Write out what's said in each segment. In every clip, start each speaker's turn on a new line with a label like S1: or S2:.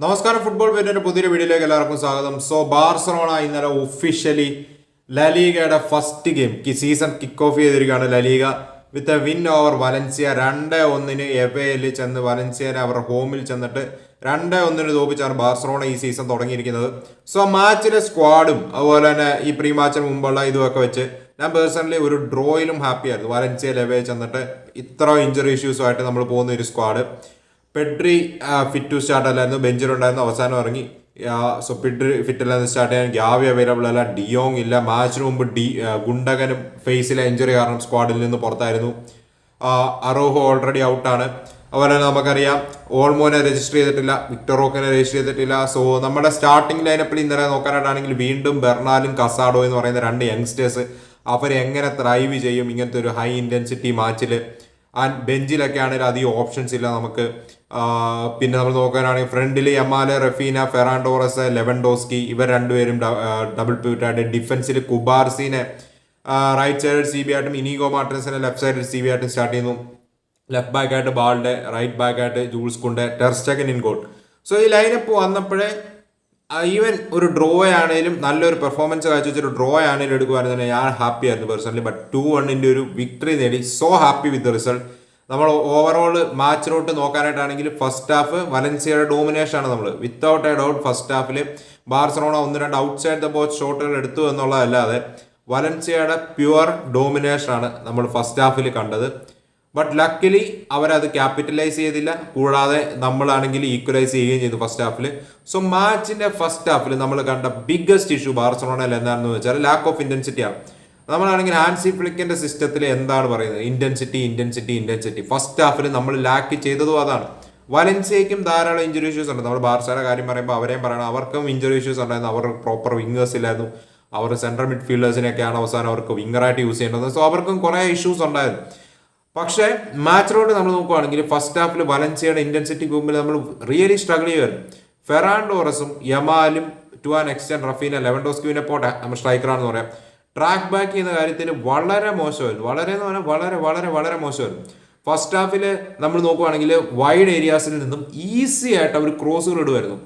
S1: നമസ്കാരം ഫുട്ബോൾ പേരിന്റെ പുതിയൊരു വീഡിയോയിലേക്ക് എല്ലാവർക്കും സ്വാഗതം. സോ ബാർസലോണ ഇന്നലെ officially ലലീഗയുടെ first game season kick off ചെയ്തിരിക്കുകയാണ് La Liga with a win over Valencia രണ്ട് ഒന്നിന് എവയിൽ ചെന്ന് വലൻസിയനെ അവരുടെ ഹോമിൽ ചെന്നിട്ട് രണ്ട് ഒന്നിന് തോപ്പിച്ചാണ് ബാർസലോണ ഈ സീസൺ തുടങ്ങിയിരിക്കുന്നത്. സോ മാച്ചിലെ സ്ക്വാഡും അതുപോലെ തന്നെ ഈ പ്രീ മാച്ചിന് മുമ്പുള്ള ഇതുമൊക്കെ വെച്ച് ഞാൻ പേഴ്സണലി ഒരു ഡ്രോയിലും ഹാപ്പിയായിരുന്നു വലൻസിയ ലെവയിൽ ചെന്നിട്ട് ഇത്ര ഇഞ്ചറി ഇഷ്യൂസുമായിട്ട് നമ്മൾ പോകുന്ന ഒരു squad Pedri fit to start അല്ലായിരുന്നു. ബെഞ്ചിലുണ്ടായിരുന്നു. അവസാനം ഇറങ്ങി. സോ പെഡ്രി ഫിറ്റ് അല്ലായിരുന്നു. സ്റ്റാർട്ട് ചെയ്യാൻ ഗ്യാവി അവൈലബിൾ അല്ല. ഡിയോങ് ഇല്ല. മാച്ചിന് മുമ്പ് ഡി ഗുണ്ടകനും ഫേസിലെ ഇഞ്ചുറി കാരണം സ്ക്വാഡിൽ നിന്ന് പുറത്തായിരുന്നു. അറോഹോ ഓൾറെഡി ഔട്ടാണ് അതുപോലെ തന്നെ നമുക്കറിയാം ഓൾമോനെ രജിസ്റ്റർ ചെയ്തിട്ടില്ല. വിക്ടറോക്കിനെ രജിസ്റ്റർ ചെയ്തിട്ടില്ല. സോ നമ്മുടെ സ്റ്റാർട്ടിംഗ് ലൈനപ്പിൽ ഇന്നലെ നോക്കാനായിട്ടാണെങ്കിൽ വീണ്ടും ബെർണാലും കസാഡോ എന്ന് പറയുന്ന രണ്ട് യങ്സ്റ്റേഴ്സ് അവർ എങ്ങനെ ത്രൈവ് ചെയ്യും? ഇങ്ങനത്തെ ഒരു ഹൈ ഇന്റൻസിറ്റി മാച്ചിൽ ആൻഡ് ബെഞ്ചിലൊക്കെ ആണെങ്കിൽ അധികം ഓപ്ഷൻസ് ഇല്ല നമുക്ക്. പിന്നെ നമ്മൾ നോക്കാനാണെങ്കിൽ ഫ്രണ്ടിൽ യമാലെ റഫീന ഫെറാൻഡോറസ് ലെവൻഡോസ്കി ഇവർ രണ്ടുപേരും ഡബിൾ പ്യൂട്ടായിട്ട് ഡിഫൻസിൽ കുബാർസിനെ റൈറ്റ് സൈഡിൽ സി ബി ആയിട്ടും ഇനിഗോ മാർട്ടിൻസിനെ ലെഫ്റ്റ് സൈഡിൽ സി ബി ആയിട്ടും സ്റ്റാർട്ട് ചെയ്യുന്നു. ലെഫ്റ്റ് ബാക്ക് ആയിട്ട് ബാൾഡ് റൈറ്റ് ബാക്ക് ആയിട്ട് Jules Kounde ter Stegen in goal so ഈ ലൈനപ്പ് വന്നപ്പോഴേ ഈവൻ ഒരു ഡ്രോ ആണെങ്കിലും നല്ലൊരു പെർഫോമൻസ് കാഴ്ച കാഴ്ചവെച്ചൊരു ഡ്രോ ആണെങ്കിലും എടുക്കുവായിരുന്നെങ്കിൽ ഞാൻ ഹാപ്പി ആയിരുന്നു പേഴ്സണലി ബട്ട് ടു വണ്ണിന്റെ ഒരു വിക്ടറി നേടി. So happy with the result നമ്മൾ ഓവറോൾ മാച്ചിലോട്ട് നോക്കാനായിട്ടാണെങ്കിൽ ഫസ്റ്റ് ഹാഫ് വലൻസിയയുടെ ഡോമിനേഷൻ ആണ് നമ്മൾ വിത്തൗട്ട് എ ഡൗട്ട് ഫസ്റ്റ് ഹാഫിൽ ബാർസലോണ ഒന്ന് രണ്ട് ഔട്ട് സൈഡ് ദ ബോക്സ് ഷോട്ടുകൾ എടുത്തു എന്നുള്ളതല്ലാതെ വലൻസിയയുടെ പ്യുവർ ഡോമിനേഷൻ ആണ് നമ്മൾ ഫസ്റ്റ് ഹാഫിൽ കണ്ടത്. ബട്ട് ലക്കിലി അവരത് ക്യാപിറ്റലൈസ് ചെയ്തില്ല. കൂടാതെ നമ്മളാണെങ്കിൽ ഈക്വലൈസ് ചെയ്യുകയും ചെയ്തു ഫസ്റ്റ് ഹാഫിൽ സോ മാച്ചിന്റെ ഫസ്റ്റ് ഹാഫിൽ നമ്മൾ കണ്ട ബിഗ്ഗസ്റ്റ് ഇഷ്യൂ ബാർസലോണയിൽ എന്താണെന്ന് വെച്ചാൽ ലാക്ക് ഓഫ് ഇന്റൻസിറ്റി ആണ്. നമ്മളാണെങ്കിൽ ഹാൻസി ഫ്ലിക്കിന്റെ സിസ്റ്റത്തിൽ എന്താണ് പറയുന്നത്? ഇന്റൻസിറ്റി ഇന്റൻസിറ്റി ഇന്റൻസിറ്റി ഫസ്റ്റ് ഹാഫിൽ നമ്മൾ ലാക്ക് ചെയ്തതും അതാണ്. വലൻസിയയ്ക്കും ധാരാളം ഇഞ്ചുറി ഇഷ്യൂസ് ഉണ്ട്. നമ്മൾ ബാർസയുടെ കാര്യം പറയുമ്പോൾ അവരെയും പറയണം. അവർക്കും ഇഞ്ചുറി ഇഷ്യൂസ് ഉണ്ടായിരുന്നു. അവർ പ്രോപ്പർ വിങ്ങേഴ്സ് ഇല്ലായിരുന്നു. അവർ സെൻട്രൽ മിഡ്ഫീൽഡേഴ്സിനെയൊക്കെയാണ് അവസാനം അവർക്ക് വിങ്ങറായിട്ട് യൂസ് ചെയ്യേണ്ടത്. സോ അവർക്കും കുറേ ഇഷ്യൂസ് ഉണ്ടായിരുന്നു. പക്ഷേ മാച്ചിലോട്ട് നമ്മൾ നോക്കുകയാണെങ്കിൽ ഫസ്റ്റ് ഹാഫിൽ വലൻസിയുടെ ഇന്റൻസിറ്റി മുമ്പിൽ നമ്മൾ റിയലി സ്ട്രഗിൾ ചെയ്യുമായിരുന്നു ഫെറാൻഡോറസും യമാലും ടു ആൻ എക്സ്റ്റെൻഡ് റഫീന ലെവൻഡോസ്ക്യൂവിനെ പോട്ടെ നമ്മൾ സ്ട്രൈക്കറാണെന്ന് പറയാം. ട്രാക്ക് ബാക്ക് ചെയ്യുന്ന കാര്യത്തിൽ വളരെ മോശമായിരുന്നു. വളരെ എന്ന് പറഞ്ഞാൽ വളരെ വളരെ വളരെ മോശമായിരുന്നു. ഫസ്റ്റ് ഹാഫിൽ നമ്മൾ നോക്കുവാണെങ്കിൽ വൈഡ് ഏരിയാസിൽ നിന്നും ഈസി ആയിട്ട് അവർ ക്രോസുകൾ ഇടുമായിരുന്നു.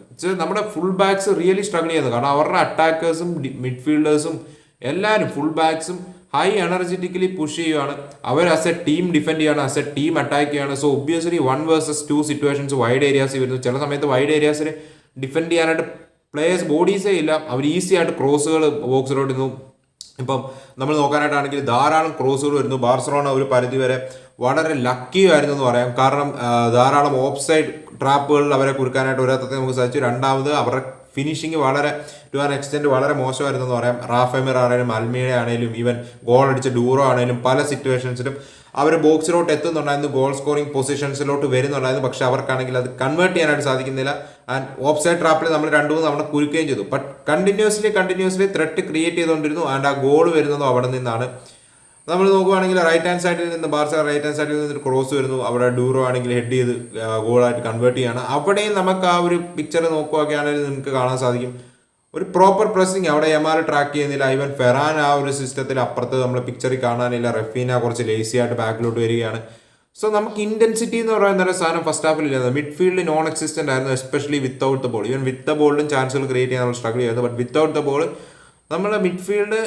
S1: നമ്മുടെ ഫുൾ ബാക്സ് റിയലി സ്ട്രഗിൾ ചെയ്യുന്നത് കാരണം അവരുടെ അറ്റാക്കേഴ്സും മിഡ്ഫീൽഡേഴ്സും എല്ലാവരും ഫുൾ ബാക്സും ഹൈ എനർജറ്റിക്കലി പുഷ് ചെയ്യുകയാണ് അവർ ആസ് എ ടീം ഡിഫെൻഡ് ചെയ്യാണ് ആസ് എ ടീം അറ്റാക്ക് ചെയ്യാണ് so obviously one versus two situations wide areas വരുന്നു. ചില സമയത്ത് വൈഡ് ഏരിയാസിൽ ഡിഫെൻഡ് ചെയ്യാനായിട്ട് പ്ലേയേഴ്സ് ബോഡീസേ ഇല്ല. അവർ ഈസി ആയിട്ട് ക്രോസുകൾ ബോക്സിലോട്ട് ഇരുന്നു ഇപ്പം നമ്മൾ നോക്കാനായിട്ടാണെങ്കിൽ ധാരാളം ക്രോസുകൾ വരുന്നു. ബാർസലോണ ഒരു പരിധി വരെ വളരെ ലക്കി ആയിരുന്നു എന്ന് പറയാം. കാരണം ധാരാളം ഓഫ് സൈഡ് ട്രാപ്പുകളിൽ അവരെ കുറുക്കാനായിട്ട് ഒരാത്തത്തെ നമുക്ക് സാധിച്ചു. രണ്ടാമത് അവരുടെ ഫിനിഷിങ് വളരെ ടു ആൻ എക്സ്റ്റെന്റ് വളരെ മോശമായിരുന്നു എന്ന് പറയാം. റാഫെമിർ ആണെങ്കിലും അൽമീഡ ആണെങ്കിലും ഈവൻ ഗോൾ അടിച്ച ഡൂറോ ആണെങ്കിലും പല സിറ്റുവേഷൻസിലും അവർ ബോക്സിലോട്ട് എത്തുന്നുണ്ടായിരുന്നു ഗോൾ സ്കോറിംഗ് പൊസിഷൻസിലോട്ട് വരുന്നുണ്ടായിരുന്നു. പക്ഷെ അവർക്കാണെങ്കിൽ അത് കൺവേർട്ട് ചെയ്യാനായിട്ട് സാധിക്കുന്നില്ല. ആൻഡ് ഓഫ് സൈഡ് ട്രാപ്പിൽ നമ്മൾ രണ്ടു മൂന്ന് തവണ കുരുക്കുകയും ചെയ്തു. But continuously continuously threat create ചെയ്തുകൊണ്ടിരുന്നു. ആൻഡ് ആ ഗോൾ വരുന്നതും അവിടെ നിന്നാണ്. നമ്മൾ നോക്കുകയാണെങ്കിൽ റൈറ്റ് ഹാൻഡ് സൈഡിൽ നിന്ന് ബാർസ റൈറ്റ് ഹാൻഡ് സൈഡിൽ നിന്ന് ക്രോസ് വരുന്നു. അവിടെ ഡൂറോ ആണെങ്കിൽ ഹെഡ് ചെയ്ത് ഗോളായിട്ട് കൺവേർട്ട് ചെയ്യാണ്. അവിടെയും നമുക്ക് ആ ഒരു പിക്ചർ നോക്കുകയാണെങ്കിൽ നിങ്ങൾക്ക് കാണാൻ സാധിക്കും. ഒരു പ്രോപ്പർ പ്രസ്സിങ് അവിടെ എമാർ ട്രാക്ക് ചെയ്യുന്നില്ല. ഈവൻ ഫെറാൻ ആ ഒരു സിസ്റ്റത്തിൽ അപ്പുറത്ത് നമ്മൾ പിക്ചറിൽ കാണാനില്ല. റഫീന കുറച്ച് ലേസി ആയിട്ട് ബാക്കിലോട്ട് വരികയാണ്. സോ നമുക്ക് ഇന്റൻസിറ്റി എന്ന് പറയുന്ന ഒരു സാധനം ഫസ്റ്റ് ഹാഫിൽ ഇല്ല മിഡ്ഫീൽഡ് നോൺ എക്സിസ്റ്റന്റ് ആയിരുന്നു especially without the ball even with the ബോളിലും ചാൻസുകൾ ക്രിയേറ്റ് ചെയ്യാൻ നമ്മൾ സ്ട്രഗിൾ ചെയ്യുന്നത് ബട്ട് വിത്തൗട്ട് ദ ബോൾ നമ്മുടെ മിഡ്ഫീൽഡ്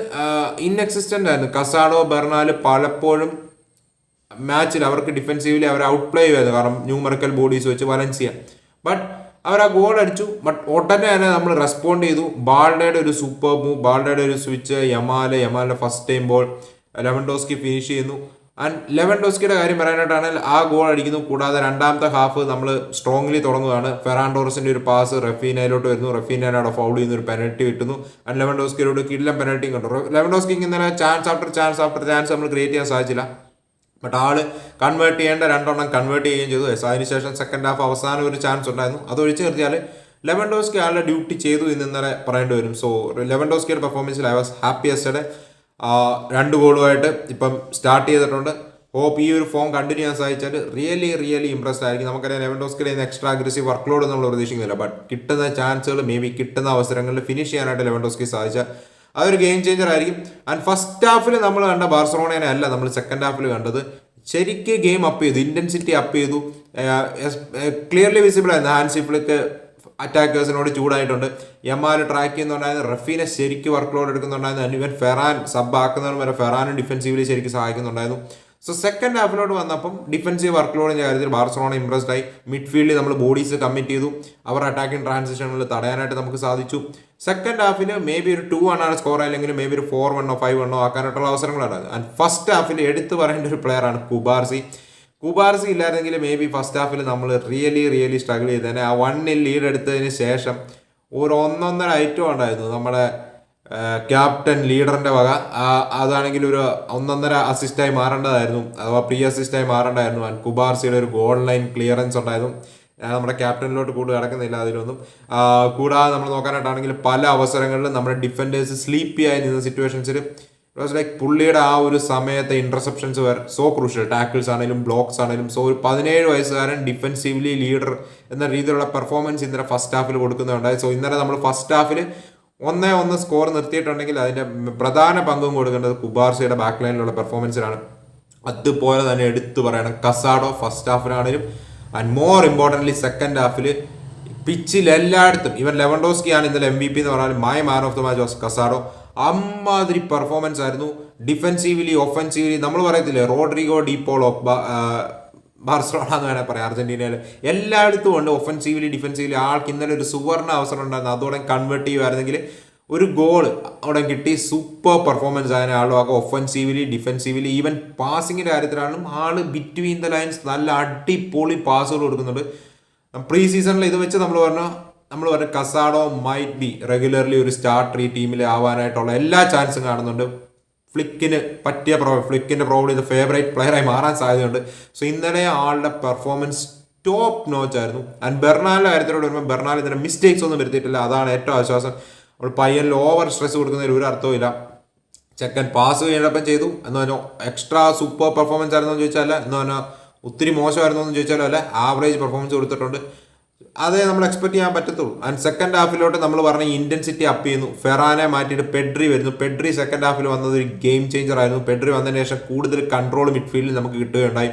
S1: ഇൻഎക്സിസ്റ്റന്റ് ആയിരുന്നു. കസാഡോ ബെർണാൽ പലപ്പോഴും മാച്ചിൽ അവർക്ക് ഡിഫെൻസീവ്ലി അവർ ഔട്ട് പ്ലേ ചെയ്യുമായിരുന്നു. കാരണം ന്യൂമറിക്കൽ ബോഡീസ് വെച്ച് വലൻസിയ ബട്ട് അവർ ആ ഗോൾ അടിച്ചു. ബട്ട് ഉടനെ തന്നെ നമ്മൾ റെസ്പോണ്ട് ചെയ്തു. ബാൾഡയുടെ ഒരു സൂപ്പർ മൂവ് ബാൾഡയുടെ ഒരു switch Yamal യമാലിന്റെ first time ball Lewandowski finish ചെയ്യുന്നു. ആൻഡ് ലെവൻ ഡോസ്കിയുടെ കാര്യം പറയാനായിട്ടാണെങ്കിൽ ആ ഗോൾ അടിക്കുന്നു. കൂടാതെ രണ്ടാമത്തെ ഹാഫ് നമ്മൾ സ്ട്രോങ്ലി തുടങ്ങുകയാണ്. ഫെറാൻഡോറസിന്റെ ഒരു പാസ് റഫീനയിലോട്ട് വരുന്നു. റഫീനയുടെ ഫൗൾ ചെയ്യുന്ന ഒരു പെനൽറ്റി കിട്ടുന്നു. ആൻഡ് ലെവൻ ലെവൻഡോസ്കിയോട് കിടിലം പെനൽറ്റിയും കണ്ടു. ലെവൻഡോസ്കിക്ക് ഇന്നലെ chance after chance after chance നമ്മൾ ക്രിയേറ്റ് ചെയ്യാൻ സാധിച്ചില്ല. ബട്ട് ആൾ കൺവേർട്ട് ചെയ്യേണ്ട രണ്ടെണ്ണം കൺവേർട്ട് ചെയ്യുകയും ചെയ്തു. Yes, അതിനുശേഷം സെക്കൻഡ് ഹാഫ് അവസാനം ഒരു ചാൻസ് ഉണ്ടായിരുന്നു. അത് ഒഴിച്ചു നിർത്തിയാൽ ലെവൻഡോസ്കി ആളുടെ ഡ്യൂട്ടി ചെയ്തു എന്ന് ഇന്നലെ പറയേണ്ടി വരും. സോ ലെവൻ ഡോസ്കിയുടെ പെർഫോമൻസിൽ ഐ വാസ് ഹാപ്പി എസ്റ്റഡ് രണ്ട് ഗോളുമായിട്ട് ഇപ്പം സ്റ്റാർട്ട് ചെയ്തിട്ടുണ്ട്. ഹോപ്പ് ഈ ഒരു ഫോം കണ്ടിന്യൂ ചെയ്യാൻ സാധിച്ചാൽ റിയലി റിയലി ഇംപ്രസ്ഡ് ആയിരിക്കും. നമുക്കറിയാം ലെവൻഡോസ്കിയുടെ എക്സ്ട്രാ അഗ്രസീവ് വർക്ക് ലോഡ് നമ്മൾ പ്രതീക്ഷിക്കുന്നില്ല. ബട്ട് കിട്ടുന്ന ചാൻസുകൾ മേ ബി കിട്ടുന്ന അവസരങ്ങളിൽ ഫിനിഷ് ചെയ്യാനായിട്ട് ലെവൻഡോസ്കി സാധിച്ചാൽ അതൊരു ഗെയിം ചേഞ്ചർ ആയിരിക്കും. ആൻഡ് ഫസ്റ്റ് ഹാഫിൽ നമ്മൾ കണ്ട ബാർസലോണേനെ അല്ല നമ്മൾ സെക്കൻഡ് ഹാഫിൽ കണ്ടത്. ശരിക്ക് ഗെയിം അപ്പ് ചെയ്തു ഇന്റൻസിറ്റി അപ്പ് ചെയ്തു. ക്ലിയർലി വിസിബിൾ ആയിരുന്നു. ഹാൻസി ഫ്ലിക്ക് അറ്റാക്കേഴ്സിനോട് ചൂടായിട്ടുണ്ട്. യമാൽ ട്രാക്ക് ചെയ്യുന്നുണ്ടായിരുന്നു. റഫീനെ ശരിക്കും വർക്ക് ലോഡ് എടുക്കുന്നുണ്ടായിരുന്നു ഇവൻ ഫെറാൻ സബ് ആക്കുന്നവരും വരെ ഫെറാനും ഡിഫൻസീവ്ലി ശരിക്കും സഹായിക്കുന്നുണ്ടായിരുന്നു. സോ സെക്കൻഡ് ഹാഫിലോട്ട് വന്നപ്പം ഡിഫൻസീവ് വർക്ക് ലോഡിന്റെ കാര്യത്തിൽ ബാർസലോണ ഇംപ്രസ്ഡ് ആയി. മിഡ്ഫീൽഡിൽ നമ്മൾ ബോഡീസ് കമ്മിറ്റ് ചെയ്തു. അവർ അറ്റാക്കിംഗ് ട്രാൻസിഷനിൽ തടയാനായിട്ട് നമുക്ക് സാധിച്ചു. സെക്കൻഡ് ഹാഫിൽ മേ ബി ഒരു ടു വൺ ആണ് സ്കോർ അല്ലെങ്കിൽ മേ ബി ഒരു ഫോർ വണ്ണോ ഫൈവ് വണ്ണോ ആക്കാനായിട്ടുള്ള അവസരങ്ങളുണ്ടായിരുന്നു ആൻഡ് ഫസ്റ്റ് ഹാഫിൽ എടുത്തു പറയേണ്ട ഒരു പ്ലെയർ ആണ് കുബാർസി കുബാർസി ഇല്ലായിരുന്നെങ്കിൽ മേ ബി ഫസ്റ്റ് ഹാഫിൽ നമ്മൾ റിയലി റിയലി സ്ട്രഗിൾ ചെയ്തേനെ. ആ വണ്ണിൽ ലീഡ് എടുത്തതിന് ശേഷം ഒരു ഒന്നൊന്നര ഐറ്റം ഉണ്ടായിരുന്നു. നമ്മുടെ ക്യാപ്റ്റൻ ലീഡറിന്റെ വക. അതാണെങ്കിൽ ഒരു ഒന്നൊന്നര അസിസ്റ്റായി മാറേണ്ടതായിരുന്നു. അഥവാ പ്രീ അസിസ്റ്റായി മാറേണ്ടതായിരുന്നു. ആൻഡ് കുബാർസിയുടെ ഒരു ഗോൾ ലൈൻ ക്ലിയറൻസ് ഉണ്ടായിരുന്നു. നമ്മുടെ ക്യാപ്റ്റനിലോട്ട് കൂടുതൽ കിടക്കുന്നില്ല അതിലൊന്നും. കൂടാതെ നമ്മൾ നോക്കാനായിട്ടാണെങ്കിൽ പല അവസരങ്ങളിലും നമ്മുടെ ഡിഫൻഡേഴ്സ് സ്ലീപ്പി ആയി നിന്ന സിറ്റുവേഷൻസിൽ വാസ് ലൈക്ക് പുള്ളിയുടെ ആ ഒരു സമയത്തെ interceptions were so crucial tackles ആണെങ്കിലും ബ്ലോക്സ് ആണെങ്കിലും സോ ഒരു പതിനേഴ് വയസ്സുകാരൻ ഡിഫൻസീവ്ലി ലീഡർ എന്ന രീതിയിലുള്ള പെർഫോമൻസ് ഇന്നലെ ഫസ്റ്റ് ഹാഫിൽ കൊടുക്കുന്നുണ്ടായി. സോ ഇന്നലെ നമ്മൾ ഫസ്റ്റ് ഹാഫിൽ ഒന്നേ ഒന്ന് സ്കോർ നിർത്തിയിട്ടുണ്ടെങ്കിൽ അതിന്റെ പ്രധാന പങ്കും കൊടുക്കേണ്ടത് കുബാർസിയുടെ ബാക്ക് ലൈനിലുള്ള പെർഫോമൻസിനാണ് അതുപോലെ തന്നെ എടുത്തു പറയണം കസാഡോ ഫസ്റ്റ് ഹാഫിലാണെങ്കിലും ആൻഡ് മോർ ഇമ്പോർട്ടന്റ്ലി സെക്കൻഡ് ഹാഫിൽ പിച്ചിൽ എല്ലായിടത്തും ഇവൻ ലെവൻഡോസ്കി ആണ് ഇന്നലെ എം വി പി എന്ന് പറഞ്ഞാൽ my man of the match was Casado. അമ്മാതിരി പെർഫോമൻസ് ആയിരുന്നു. ഡിഫെൻസീവ്ലി ഒഫൻസീവ്ലി നമ്മൾ പറയത്തില്ലേ റോഡ്രിഗോ ഡീപോളോ ബാർസലോണ എന്ന് വേണേൽ പറയാം. അർജന്റീനയിൽ എല്ലായിടത്തും ഉണ്ട്. ഒഫൻസീവിലി ഡിഫെൻസീവിലി ആൾക്ക് ഇന്നലെ ഒരു സുവർണ അവസരം ഉണ്ടായിരുന്നു. അതോടെ കൺവേർട്ട് ചെയ്യുമായിരുന്നെങ്കിൽ ഒരു ഗോൾ അവിടെ കിട്ടി. സൂപ്പർ പെർഫോമൻസ് ആയ ആളും. ഒഫൻസീവിലി ഡിഫെൻസീവിലി ഈവൻ പാസിങ്ങിന്റെ കാര്യത്തിലാണെങ്കിലും ആൾ ബിറ്റ്വീൻ ദ ലൈൻസ് നല്ല അടിപൊളി പാസുകൾ കൊടുക്കുന്നുണ്ട്. പ്രീ സീസണിൽ ഇത് വെച്ച് നമ്മൾ പറഞ്ഞാൽ നമ്മൾ പറഞ്ഞ കസാഡോ മൈറ്റ് ബി റെഗുലർലി ഒരു സ്റ്റാർട്ടർ ഈ ടീമിൽ ആവാനായിട്ടുള്ള എല്ലാ ചാൻസും കാണുന്നുണ്ട്. ഫ്ലിക്കിന് പറ്റിയ പ്രോ ഫ്ലിക്കിന്റെ പ്രോബ്ലം ഇത് ഫേവറേറ്റ് പ്ലെയറായി മാറാൻ സാധ്യതയുണ്ട്. സോ ഇന്നലെ ആളുടെ പെർഫോമൻസ് ടോപ്പ് നോച്ച് ആയിരുന്നു. ആൻഡ് ബെർണാലിന്റെ കാര്യത്തിലോട് വരുമ്പോൾ ബെർണാൽ ഇതിന്റെ മിസ്റ്റേക്സ് ഒന്നും വരുത്തിയിട്ടില്ല. അതാണ് ഏറ്റവും ആശ്വാസം. അവൾ പയ്യനിൽ ഓവർ സ്ട്രെസ് കൊടുക്കുന്നതിൽ ഒരു അർത്ഥവുമില്ല ചെക്കൻ പാസ് കഴിഞ്ഞപ്പം ചെയ്തു. എന്ന് പറഞ്ഞാൽ എക്സ്ട്രാ സൂപ്പർ പെർഫോമൻസ് ആയിരുന്നു എന്ന് ചോദിച്ചാൽ എന്ന് പറഞ്ഞാൽ ഒത്തിരി മോശമായിരുന്നു എന്ന് ചോദിച്ചാലും അല്ല. ആവറേജ് പെർഫോമൻസ് കൊടുത്തിട്ടുണ്ട്. അതേ നമ്മൾ എക്സ്പെക്ട് ചെയ്യാൻ പറ്റത്തുള്ളൂ. ആൻഡ് സെക്കൻഡ് ഹാഫിലോട്ട് നമ്മൾ പറഞ്ഞ ഇന്റൻസിറ്റി അപ്പ് ചെയ്യുന്നു. ഫെറാനെ മാറ്റിയിട്ട് പെഡ്രി വരുന്നു. പെഡ്രി സെക്കൻഡ് ഹാഫിൽ വന്നത് ഒരു ഗെയിം ചേഞ്ചർ ആയിരുന്നു. പെഡ്രി വന്നതിന് ശേഷം കൂടുതൽ കൺട്രോൾ മിഡ്ഫീൽഡിൽ നമുക്ക് കിട്ടുകയുണ്ടായി.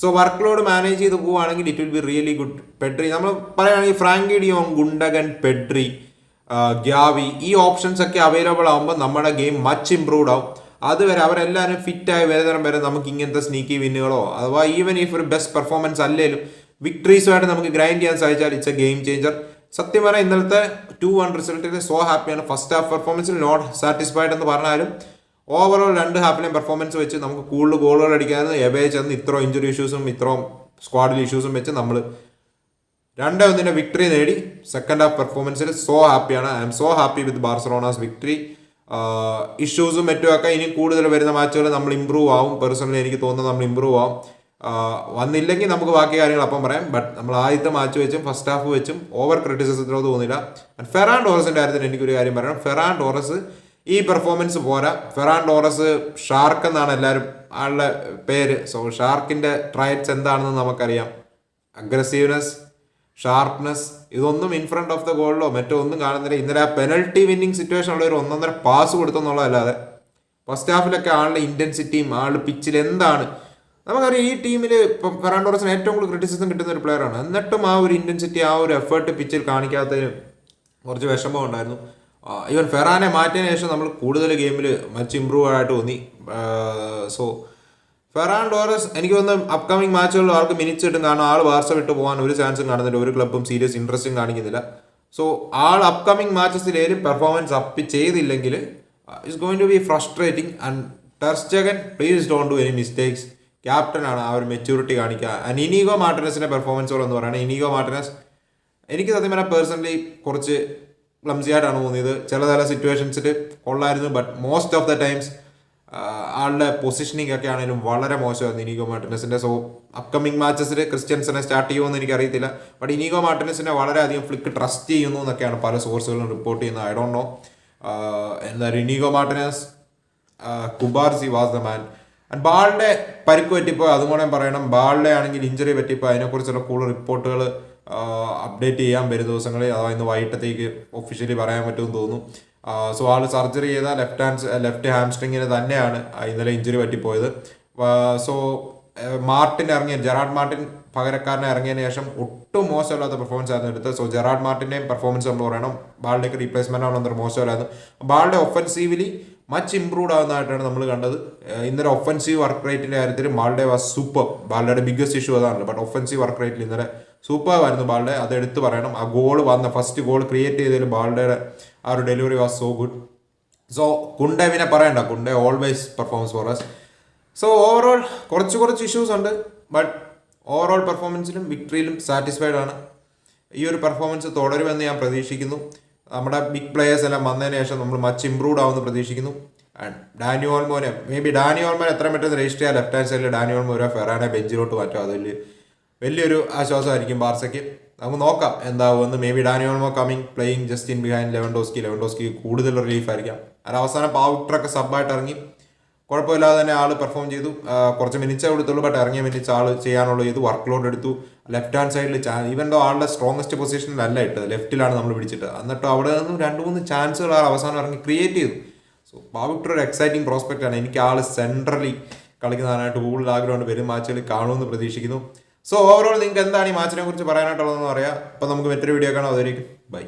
S1: സോ വർക്ക് ലോഡ് മാനേജ് ചെയ്ത് പോവുകയാണെങ്കിൽ it will be really good Pedri നമ്മൾ പറയുകയാണെങ്കിൽ Frenkie de Jong Gundogan Pedri Gavi ഈ ഓപ്ഷൻസ് ഒക്കെ അവൈലബിൾ ആകുമ്പോൾ നമ്മുടെ ഗെയിം മച്ച് ഇമ്പ്രൂവ് ആവും. അതുവരെ അവരെല്ലാവരും ഫിറ്റായി വരുന്നേരം വരെ നമുക്ക് ഇങ്ങനത്തെ സ്നീക്കി വിന്നുകളോ അഥവാ ഈവൻ ഇഫ് ഒരു ബെസ്റ്റ് പെർഫോമൻസ് അല്ലേലും വിക്ടറീസുമായിട്ട് നമുക്ക് ഗ്രൈൻഡ് ചെയ്യാൻ സാധിച്ചാൽ ഇറ്റ്സ് എ ഗെയിം ചേഞ്ചർ സത്യം പറഞ്ഞാൽ ഇന്നലത്തെ ടു വൺ റിസൾട്ടിൽ സോ ഹാപ്പിയാണ് ഫസ്റ്റ് ഹാഫ് പെർഫോമൻസിൽ നോട്ട് സാറ്റിസ്ഫൈഡ് എന്ന് പറഞ്ഞാലും ഓവറോൾ രണ്ട് ഹാഫിലെയും പെർഫോമൻസ് വെച്ച് നമുക്ക് കൂടുതൽ ഗോളുകൾ അടിക്കാമെന്ന് എബേ ചെന്ന് ഇത്ര ഇഞ്ചുറി ഇഷ്യൂസും ഇത്രയും സ്ക്വാഡിൽ ഇഷ്യൂസും വെച്ച് നമ്മൾ രണ്ടേ ഒന്നിന്റെ വിക്ടറി നേടി. സെക്കൻഡ് ഹാഫ് പെർഫോമൻസിൽ സോ ഹാപ്പിയാണ് I'm so happy with Barcelona's victory ഇഷ്യൂസും മറ്റുമൊക്കെ ഇനി കൂടുതൽ വരുന്ന മാച്ചുകൾ നമ്മൾ ഇമ്പ്രൂവ് ആവും. പേഴ്സണലി എനിക്ക് തോന്നുന്നത് നമ്മൾ ഇമ്പ്രൂവ് ആവും. വന്നില്ലെങ്കിൽ നമുക്ക് ബാക്കി കാര്യങ്ങൾ അപ്പം പറയാം. ബട്ട് നമ്മൾ ആദ്യത്തെ മാച്ച് വെച്ചും ഫസ്റ്റ് ഹാഫ് വെച്ചും ഓവർ ക്രിറ്റിസിസത്തിനോ തോന്നില്ല ഫെറാൻ ഡോറസിന്റെ കാര്യത്തിൽ എനിക്കൊരു കാര്യം പറയണം ഫെറാൻ ഡോറസ് ഈ പെർഫോമൻസ് പോരാ. ഫെറാൻ ഡോറസ് ഷാർക്ക് എന്നാണ് എല്ലാവരും ആളുടെ പേര്. സോ ഷാർക്കിന്റെ ട്രയറ്റ്സ് എന്താണെന്ന് നമുക്കറിയാം. അഗ്രസീവ്നെസ് ഷാർപ്നെസ് ഇതൊന്നും ഇൻ ഫ്രണ്ട് ഓഫ് ദ ഗോളിലോ മറ്റോ ഒന്നും കാണുന്നില്ല. ഇന്നലെ ആ പെനൽറ്റി വിന്നിങ് സിറ്റുവേഷനുള്ള ഒരു ഒന്നൊന്നര പാസ് കൊടുത്തെന്നുള്ളതല്ലാതെ. ഫസ്റ്റ് ഹാഫിലൊക്കെ ആളുടെ ഇന്റൻസിറ്റിയും ആളുടെ പിച്ചിൽ എന്താണ് നമുക്കറിയാം ഈ ടീമിൽ ഇപ്പം ഫെറാൻഡോറസിന് ഏറ്റവും കൂടുതൽ ക്രിറ്റിസിസം കിട്ടുന്ന ഒരു പ്ലെയറാണ് എന്നിട്ടും ആ ഒരു ഇന്റൻസിറ്റി ആ ഒരു എഫേർട്ട് പിച്ചിൽ കാണിക്കാത്തതിന് കുറച്ച് വിഷമം ഉണ്ടായിരുന്നു. ഈവൻ ഫെറാനെ മാറ്റിയതിന് ശേഷം നമ്മൾ കൂടുതൽ ഗെയിമിൽ മച്ച് ഇമ്പ്രൂവ് ആയിട്ട് തോന്നി. സോ ഫെറാൻ ഡോറസ് എനിക്ക് തോന്നുന്നു അപ്കമിങ് മാച്ചുകളിൽ ആൾക്ക് മിനിറ്റ്സ് കിട്ടും കാരണം ആൾ വാർസ വിട്ട് പോകാൻ ഒരു ചാൻസും കാണുന്നില്ല. ഒരു ക്ലബും സീരിയസ് ഇൻട്രസ്റ്റും കാണിക്കുന്നില്ല. സോ ആൾ അപ്കമിങ് മാച്ചസിലേലും പെർഫോമൻസ് അപ്പ് ചെയ്തില്ലെങ്കിൽ it's going to be frustrating and ter Stegen please don't do any mistakes captain ആണ് ആ ഒരു മെച്യൂരിറ്റി കാണിക്കുക. ആൻഡ് ഇനീഗോ മാർട്ടിനസിന്റെ പെർഫോമൻസുകൾ എന്ന് പറയുന്നത് ഇനീഗോ മാർട്ടിനസ് എനിക്ക് സത്യം പറഞ്ഞാൽ പേഴ്സണലി കുറച്ച് ക്ലംസി ആയിട്ടാണ് തോന്നിയത്. ചില ചില സിറ്റുവേഷൻസിൽ കൊള്ളായിരുന്നു but most of the times ആളുടെ പൊസിഷനിങ് ഒക്കെ ആണെങ്കിലും വളരെ മോശമായിരുന്നു ഇനീഗോ മാർട്ടിനസിന്റെ സോ അപ്കമിങ് മാച്ചസിൽ ക്രിസ്ത്യൻസിനെ സ്റ്റാർട്ട് ചെയ്യുമെന്ന് എനിക്കറിയത്തില്ല. ബട്ട് ഇനീഗോ മാർട്ടിനസിനെ വളരെയധികം ഫ്ലിക്ക് ട്രസ്റ്റ് ചെയ്യുന്നു എന്നൊക്കെയാണ് പല സോഴ്സുകളും റിപ്പോർട്ട് ചെയ്യുന്നത്. ഐ ഡോണ്ട് നോ എന്തായാലും Inigo Martinez Cubarsi was the man and ബാളിന്റെ പരിക്ക് പറ്റിപ്പോൾ അതും കൂടെ പറയണം. ബാളിന്റെ ആണെങ്കിൽ ഇഞ്ചറി പറ്റിയപ്പോൾ അതിനെക്കുറിച്ചുള്ള കൂടുതൽ റിപ്പോർട്ടുകൾ അപ്ഡേറ്റ് ചെയ്യാൻ വരും ദിവസങ്ങളിൽ. അഥവാ ഇന്ന് വൈകിട്ടത്തേക്ക് ഒഫീഷ്യലി പറയാൻ പറ്റുമെന്ന് തോന്നുന്നു. സോ ആൾ സർജറി ചെയ്ത ലെഫ്റ്റ് ഹാൻഡ് ലെഫ്റ്റ് ഹാംസ്ട്രിങ്ങിന് തന്നെയാണ് ഇന്നലെ ഇഞ്ചുറി പറ്റിപ്പോയത്. സോ മാർട്ടിൻ ഇറങ്ങിയ ജെറാഡ് മാർട്ടിൻ പകരക്കാരനെ ഇറങ്ങിയതിന് ശേഷം ഒട്ടും മോശമില്ലാത്ത പെർഫോമൻസ് ആയിരുന്നു എടുത്തത്. സോ ജെറാഡ് മാർട്ടിന്റെയും പെർഫോമൻസ് നമ്മൾ പറയണം. ബാളുടെയൊക്കെ റീപ്ലേസ്മെന്റ് ആണ് അന്നേരം മോശമില്ലായിരുന്നു. ബാളുടെ ഒഫൻസീവ്ലി മച്ച് ഇംപ്രൂവ്ഡ് ആവുന്നതായിട്ടാണ് നമ്മൾ കണ്ടത്. ഇന്നലെ ഒഫൻസീവ് വർക്ക് റേറ്റിന്റെ കാര്യത്തിൽ ബാളുടെ വാസ് സൂപ്പർ ബാളുടെ ബിഗ്ഗസ്റ്റ് ഇഷ്യൂ അതാണല്ലോ. ബട്ട് ഒഫൻസീവ് വർക്ക് റേറ്റിൽ ഇന്നലെ സൂപ്പർ ആയിരുന്നു ബാളുടെ അത് എടുത്ത് പറയണം. ആ ഗോൾ വന്ന ഫസ്റ്റ് ഗോൾ ക്രിയേറ്റ് ചെയ്തതിൽ ബാളുടെ ആ ഒരു delivery was so good so Kounde പിന്നെ പറയണ്ട. Kounde always performance for us. So overall കുറച്ച് കുറച്ച് ഇഷ്യൂസ് ഉണ്ട്. ബട്ട് ഓവറോൾ പെർഫോമൻസിലും വിക്ടറിയിലും സാറ്റിസ്ഫൈഡ് ആണ്. ഈ ഒരു പെർഫോമൻസ് തുടരുമെന്ന് ഞാൻ പ്രതീക്ഷിക്കുന്നു. നമ്മുടെ ബിഗ് പ്ലേയേഴ്സ് എല്ലാം വന്നതിന് ശേഷം നമ്മൾ മച്ച് ഇമ്പ്രൂവ്ഡ് ആവുമെന്ന് പ്രതീക്ഷിക്കുന്നു. ഡാനി ഓൾമോനെ മേ ബി ഡാനി ഓൾമോൻ എത്ര പെട്ടെന്ന് രജിസ്റ്റർ ചെയ്യാൻ ലെഫ്റ്റ് ഹാൻഡ് സൈഡിൽ ഡാനി ഓൾമോരോ ഫെറാനെ ബെഞ്ചിലോട്ട് മാറ്റും. അതിൽ വലിയൊരു ആശ്വാസമായിരിക്കും ബാർസയ്ക്ക്. നമുക്ക് നോക്കാം എന്താവുമെന്ന്. Maybe Dani Olmo coming playing just in behind Lewandowski Lewandowski കൂടുതൽ റിലീഫ് ആയിരിക്കാം. അത് അവസാനം പാവുക്ടറൊക്കെ സബ്ബായിട്ട് ഇറങ്ങി. കുഴപ്പമില്ലാതെ തന്നെ ആൾ പെർഫോം ചെയ്തു. കുറച്ച് മിനിറ്റ്സേ കൊടുത്തുള്ളൂ ബട്ട് ഇറങ്ങിയ മിനിറ്റ്സ് ആൾ ചെയ്യാനുള്ള ഇത് വർക്ക് ലോഡ് എടുത്തു ലെഫ്റ്റ് ഹാൻഡ് സൈഡിൽ ഈവൻ ഡോ ആളുടെ സ്ട്രോങ്സ്റ്റ് പൊസിഷനിലല്ല ഇട്ടത് ലെഫ്റ്റിലാണ് നമ്മൾ പിടിച്ചിട്ട് എന്നിട്ട് അവിടെ നിന്നും രണ്ട് മൂന്ന് ചാൻസുകൾ ആൾ അവസാനം ഇറങ്ങി ക്രിയേറ്റ് ചെയ്തു. സോ ബാബുട്ടർ ഒരു എക്സൈറ്റിംഗ് പ്രോസ്പെക്റ്റ് ആണ്. എനിക്ക് ആൾ സെൻട്രലി കളിക്കുന്നതിനായിട്ട് കൂടുതൽ ആഗ്രഹമുണ്ട്. വരും മാച്ചുകൾ കാണുമെന്ന് പ്രതീക്ഷിക്കുന്നു. സോ ഓവറോൾ നിങ്ങൾക്ക് എന്താണ് ഈ മാച്ചിനെ കുറിച്ച് പറയാനായിട്ടുള്ളതെന്ന് പറയാം. അപ്പോൾ നമുക്ക് മറ്റൊരു വീഡിയോ കാണാം. അതുവരെയും ബൈ